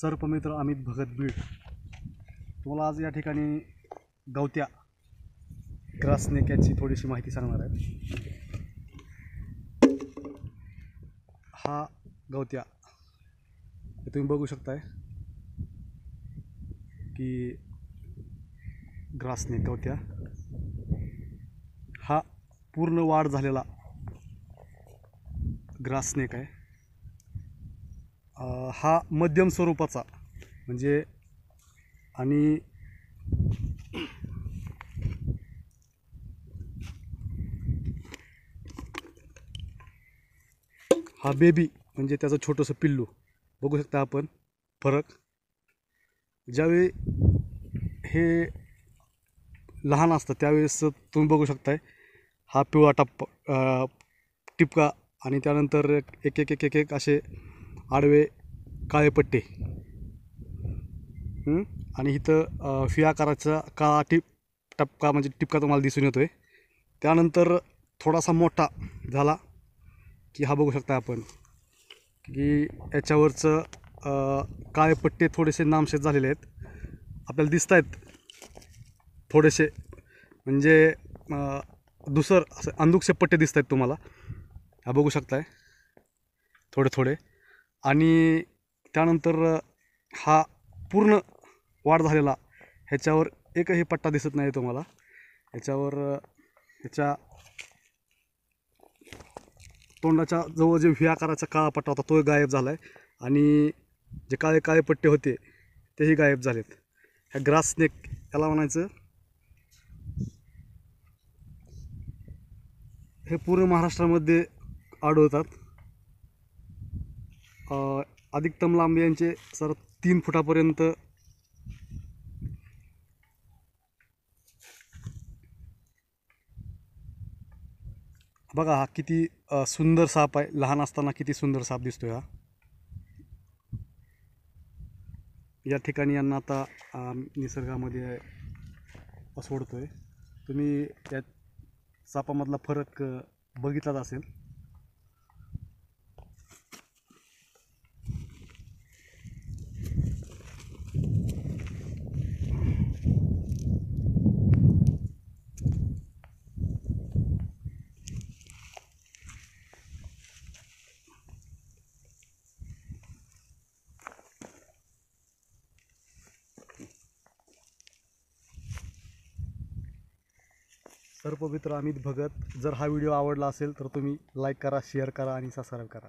सर्पमित्र अमित भगत बीड. तुम्हाला आज या ठिकाणी गवत्या ग्रासनेक याची थोडीशी माहिती सांगणार आहे. हा गवत्या हे तुम्ही बघू शकताय की ग्रासनेक गवत्या. हा पूर्ण वाढ झालेला ग्रासनेक आहे. हा मध्यम स्वरूपाचा. म्हणजे आणि हा बेबी म्हणजे त्याचं छोटंसं पिल्लू. बघू शकता आपण फरक. ज्यावेळी हे लहान असतं त्यावेळेस तुम्ही बघू शकताय हा पिवळा टप्पा टिपका आणि त्यानंतर एक एक एक एक एक असे आडवे काळे पट्टे. आणि इथं अं, फी आकाराचा काळा टिप टपका म्हणजे टिपका तुम्हाला दिसून येतो आहे त्यानंतर थोडासा मोठा झाला की हा बघू शकता आपण की याच्यावरचं काळे पट्टे थोडेसे नामशेष झालेले आहेत. आपल्याला दिसत आहेत थोडेसे. म्हणजे दुसर असं अंदुकसे पट्टे दिसत आहेत तुम्हाला. हा बघू शकताय. थोडे थोडे. आणि त्यानंतर हा पूर्ण वाढ झालेला ह्याच्यावर एकही पट्टा दिसत नाही तुम्हाला. ह्याच्यावर ह्याच्या तोंडाच्या जवळ जे व्ही आकाराचा काळा पट्टा होता तो गायब झाला आहे आणि जे काळे काळे पट्टे होते तेही गायब झालेत. ह्या ग्रास स्नेक याला म्हणायचं हे पूर्ण महाराष्ट्रामध्ये आढळतात. अधिकतम लांबी यांचे सर तीन फुटापर्यंत बघा हा किती सुंदर साप आहे. लहान असताना किती सुंदर साप दिसतोय हा. या ठिकाणी यांना आता निसर्गामध्ये सोडतोय तुम्ही त्या सापामधला फरक बघितलाच असेल. सर्पमित्र अमित भगत. जर हा व्हिडिओ आवडला असेल तर तुम्ही लाईक करा शेअर करा आणि सबस्क्राईब करा.